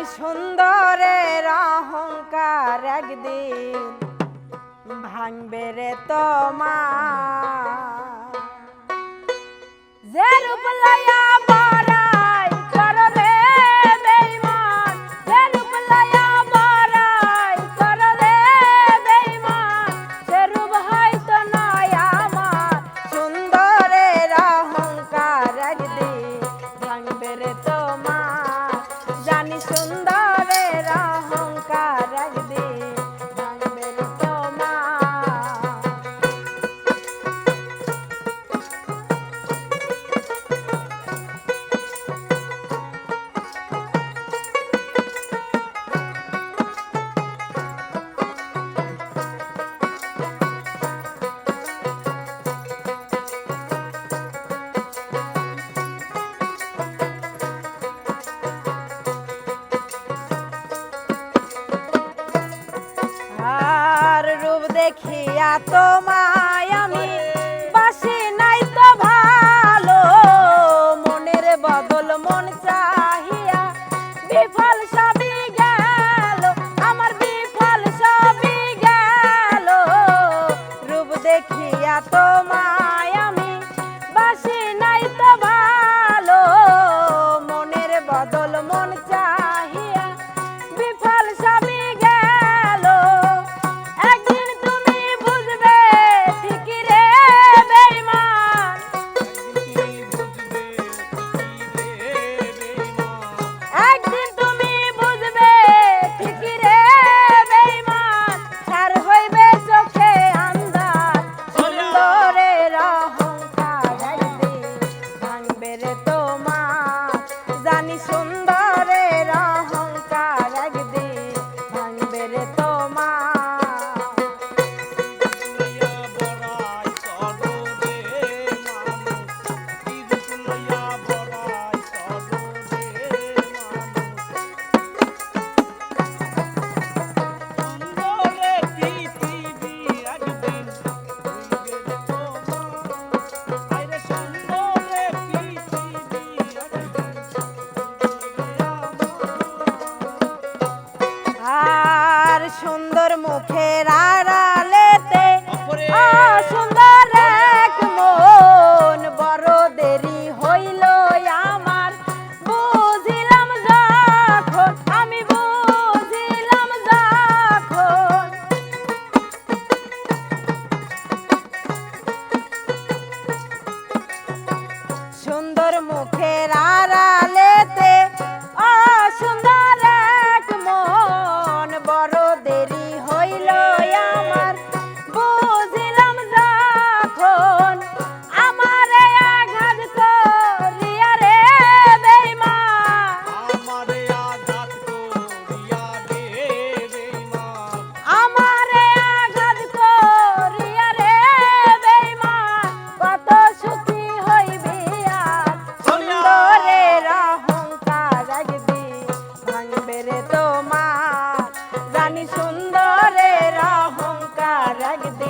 কি সুন্দরের অহংকার একদিন ভাঙবে রে তোমার। যে রূপ tomar. তোর মুখের далі.